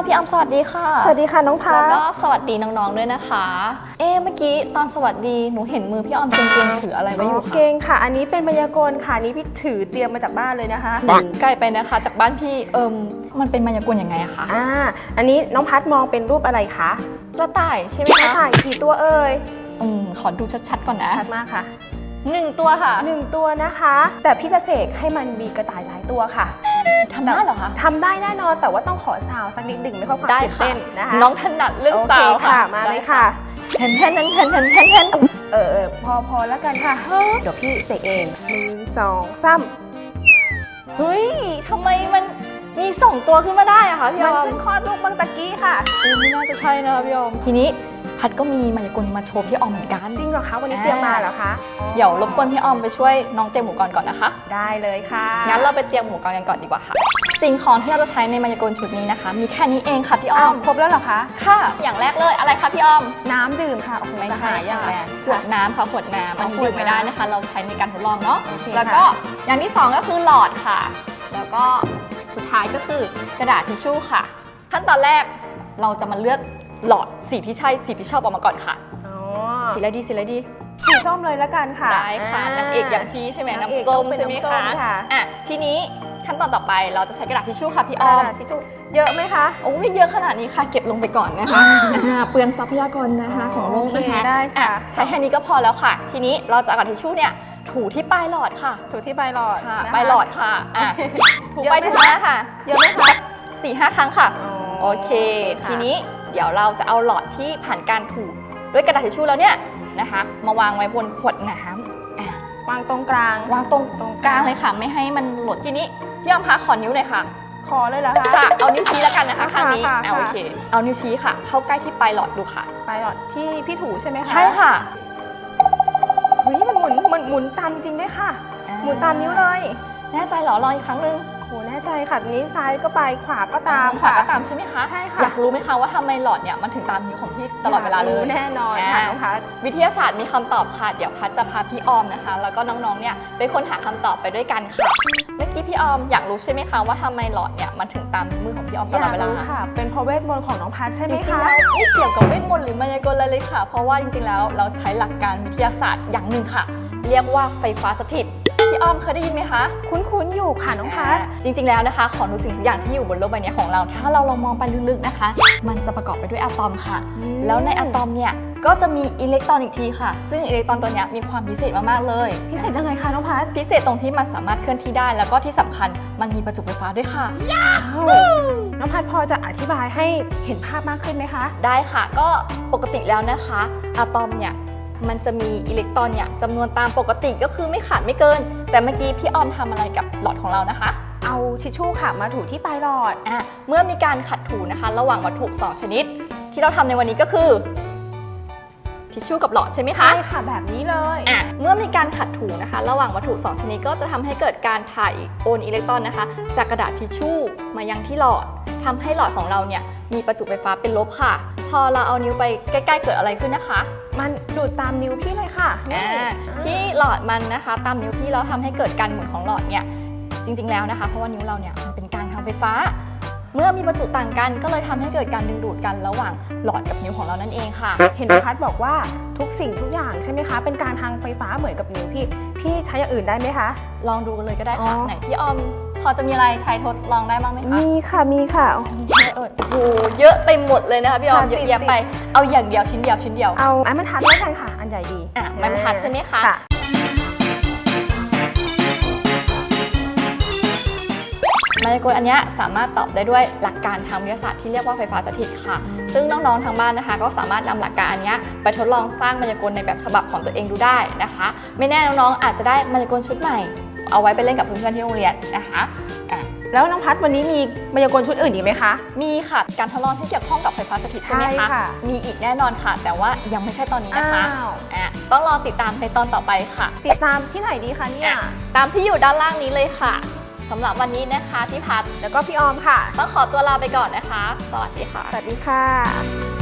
สวัสดีค่ะ สวัสดีค่ะน้องพัแล้วดก็สวัสดีน้องๆด้วยนะคะ เอ๊ะเมื่อกี้ตอนสวัสดีหนูเห็นมือพี่ออมเก่งๆถืออะไรไว้อยู่คะเก่งค่ะ อันนี้เป็นมายากลค่ะอันนี้พี่ถือเตรียมมาจากบ้านเลยนะคะไกลไปนะคะ จากบ้านพี่เอิมมันเป็นมายากลยังไงอะคะอ่าอันนี้น้องพัดมองเป็นรูปอะไรคะกระต่ายใช่ไหมกระคะต่ายกี่ตัวเอ่ยอืมขอดูชัดๆก่อนนะชัดมากค่ะ หนึ่งตัวค่ะ หนึ่งตัวนะคะ แต่พี่จะเสกให้มันมีกระต่ายหลายตัวค่ะทำได้เหรอคะ ทำได้แน่นอนแต่ว่าต้องขอซาวสักนิดหนึ่งไม่เพื่อความได้ตื่นค่ะเต้นนะคะน้องถนัดเรื่องโอเคสาวค่ะค่ะ มาเลยค่ะแทนแทนแทนแทนแทนแทนแทนเออเออพอพอแล้วกันค่ะ เดี๋ยวพี่เสกเองหนึ่งสองสามเฮ้ยทำไมมันมีสองตัวขึ้นมาได้อะคะพี่อมันอมเพิ่งคลอดลูกบางตะกี้ค่ะเออไม่น่าจะใช่นะคะพี่ออมทีนี้ พัดก็มีมายากลมาโชว์พี่ออมเหมือนกันจริงเหรอคะวันนี้เตรียมมาเหรอคะเดี๋ยวรบกวนพี่ออมไปช่วยน้องเตรียมหมูกรก่อนนะคะ ได้เลยค่ะงั้นเราไปเตรียมหมูกรกันก่อนดีกว่าค่ะ สิ่งของที่เราจะใช้ในมายากลชุดนี้นะคะ มีแค่นี้เองค่ะพี่ออ้าอวมครบแล้วเหรอคะค่ะ อย่างแรกเลยอะไรคะพี่ออม น้ำดื่มค่ะโอ้โหไม่ใช่ตายอย่างแรกขวค่ะดน้ำค่ะขวดน้ำอ๋อัอนนี้ขวดดื่มไม่ได้น้ำนะคะ เราใช้ในการทดลองเนาะโอเคแล้วก็อย่างที่สองก็คือหลอดค่ะ แล้วก็สุดท้ายก็คือกระดาษทิชชู่ค่ะ ขั้นตอนแรกเราจะมาเลือก หลอดสีที่ใช่สีที่ชอบออกมาก่อนค่ะ อ๋อสีอะไรดีสีอะไรดี สีส้มเลยแล้วกันค่ะได้ค่ะนางเอกอย่างพี่ใช่ไหมนางเอกน้ำส้มต้องเป็นใช่ไหมน้ำส้คะมค่ะอะทีนี้ขั้นตอนต่อไปเราจะใช้กระดาษทิชชู่ค่ะพี่ออ่าอมทิชชู่เยอะไหมคะโอ้ไม่เยอะขนาดนี้ค่ะ เก็บลงไปก่อนนะคะอ่าเปลืองทรัพยากรนะคะของโลกนะคะโอเคได้ค่ะอ่ใช้แค่นี้ก็พอแล้วค่ะ ทีนี้เราจะเอากระดาษทิชชู่เนี่ยถูที่ปลายหลอดค่ะ ถูที่ใบหลอดค่ะนะคะปลายหลอดค่ะอะถูเยอะไปไหมถูคะมาค่ะเยอะไหมคะสี่ห้าครั้งค่ะอ๋อโอเคค่ะทีนี้ เดี๋ยวเราจะเอาหลอดที่ผ่านการถูด้วยกระดาษทิชชู่แล้วเนี่ยนะคะ มาวางไว้บนขวดน้ำอะวางตรงกลาง วางตรงตรงกลางเลยค่ะ ไม่ให้มันหล่นทีนี้พี่ยอมพาขอนิ้วเลยค่ะคอเลยเหรอคะค่ะเอานิ้วชี้แล้วกันนะคะค่ะข้างนี้ค่ะอะค่ะโอเค เอานิ้วชี้ค่ะ เข้าใกล้ที่ปลายหลอดดูค่ะ ปลายหลอดที่พี่ถูใช่ไหมคะ ใช่ค่ะเฮ้ยมันหมุนมันหมุนตามจริงด้วยค่ะ หมุนตามนิ้วเลย แน่ใจเหรอลองอีกครั้งหนึง โหแน่ใจค่ะนี้ซ้ายก็ไปขวาก็ตามขวาค่ะ ก็ตามใช่ไหมคะใช่ค่ะ อยากรู้ไหมคะว่าทำไมหลอดเนี่ยมันถึงตามนิ้วของพี่ตลอดเวลาเลย รู้แน่นอนค่ะอ่า น้องพัด วิทยาศาสตร์มีคำตอบค่ะ เดี๋ยวพัดจะพาพี่ออมนะคะ แล้วก็น้องๆ เนี่ยไปค้นหาคำตอบไปด้วยกันค่ะ เมื่อกี้พี่ออมอยากรู้ใช่ไหมคะว่าทำไมหลอดเนี่ยมันถึงตามมือของพี่ออมตลอดเวลาค่ะ เป็นเพราะเวทมนต์ของน้องพัดใช่ไหจมริงๆคะแล้วไม่เกี่ยวกับเวทมนต์หรือมายากลอะไรเลยค่ะ เพราะว่าจริงๆ แล้วเราใช้หลักการวิทยาศาสตร์อย่างหนึ่งค่ะ เรียกว่าไฟฟ้าสถิตพี่ ออมเคยได้ยินไหมคะ คุ้นๆ อยู่ค่ะน้องพัดจริงๆ แล้วนะคะ ของทุกสิ่งทุกอย่างที่อยู่บนโลกใบนี้ของเรา ถ้าเราลองมองไปลึกๆ นะคะ มันจะประกอบไปด้วยอะตอมค่ะอืมแล้วในอะตอมเนี่ยก็จะมีอิเล็กตรอนอีกทีค่ะ ซึ่งอิเล็กตรอนตัวเนี้ยมีความพิเศษมากๆ เลย พิเศษยังไงคะน้องพัดพิเศษตรงที่มันสามารถเคลื่อนที่ได้ แล้วก็ที่สำคัญมันมีประจุไฟฟ้าด้วยค่ะอ้าวน้องพัดพอจะอธิบายให้เห็นภาพมากขึ้นไหมคะ ได้ค่ะ ก็ปกติแล้วนะคะอะตอมเนี่ย มันจะมีอิเล็กตรอนเนี่ยจำนวนตามปกติก็คือไม่ขาดไม่เกิน แต่เมื่อกี้พี่ออมทำอะไรกับหลอดของเรานะคะ เอาทิชชู่ค่ะมาถูที่ปลายหลอดอะเมื่อมีการขัดถูนะคะ ระหว่างวัตถุ 2 ชนิด ที่เราทำในวันนี้ก็คือทิชชู่กับหลอดใช่ไหมคะ ใช่ค่ะแบบนี้เลยอะเมื่อมีการขัดถูนะคะ ระหว่างวัตถุ 2 ชนิดก็จะทำให้เกิดการถ่ายโอนอิเล็กตรอนนะคะ จากกระดาษทิชชู่มายังที่หลอดทำให้หลอดของเราเนี่ย มีประจุไฟฟ้าเป็นลบค่ะ พอเราเอานิ้วไปใกล้ ๆ เกิดอะไรขึ้นนะคะ มันดูดตามนิ้วพี่เลยค่ะนี่อ่าที่หลอดมันนะคะ ตามนิ้วพี่แล้วทำให้เกิดการหมุนของหลอดเนี่ยจริงๆแล้วนะคะ เพราะว่านิ้วเราเนี่ยมันเป็นกลางทางไฟฟ้า เมื่อมีประจุต่างกันก็เลยทำให้เกิดการดึงดูดกันระหว่างหลอดกับนิ้วของเรานั่นเองค่ะ เห็นน้องพัดบอกว่าทุกสิ่งทุกอย่างใช่ไหมคะ เป็นการทางไฟฟ้าเหมือนกับนิ้วพี่ พี่ใช้อย่างอื่นได้ไหมคะ ลองดูกันเลยก็ได้ค่ะ อ๋อ ไหนพี่ออม พอจะมีอะไรใช้ทดลองได้บ้างไหมคะมีค่ะมีค่ะเยอะเอ่ยโอ้โหเยอะไปหมดเลยนะคะพี่ออมค่ะเยอะติดแยะไป เอาอย่างเดียวชิ้นเดียวชิ้นเดียว เอาอันมันทัดด้วยกันค่ะ อันใหญ่ดีอะไม้บรรทัดใช่ไหมคะค่ะมายากลอันเนี้ยสามารถตอบได้ด้วยหลักการทางวิทยาศาสตร์ที่เรียกว่าไฟฟ้าสถิตค่ะ ซึ่งน้องๆทางบ้านนะคะ ก็สามารถนำหลักการอันเนี้ยไปทดลองสร้างมายากลในแบบฉบับของตัวเองดูได้นะคะ ไม่แน่น้องๆอาจจะได้มายากลชุดใหม่ เอาไว้ไปเล่นกับเพื่อนๆที่โรงเรียนนะคะอะแล้วน้องพัดวันนี้มีมายากลชุดอื่นอีกไหมคะ มีค่ะ การทดลองที่เกี่ยวข้องกับไฟฟ้าสถิตใช่ไหมใช่คะค่ะมีอีกแน่นอนค่ะ แต่ว่ายังไม่ใช่ตอนนี้นะคะอ้าวอะต้องรอติดตามในตอนต่อไปค่ะ ติดตามที่ไหนดีคะเนี่ย ตามที่อยู่ด้านล่างนี้เลยค่ะสำหรับวันนี้นะคะพี่พัดแล้วก็พี่ออมค่ะ ต้องขอตัวลาไปก่อนนะคะ สวัสดีค่ะ สวัสดีค่ะ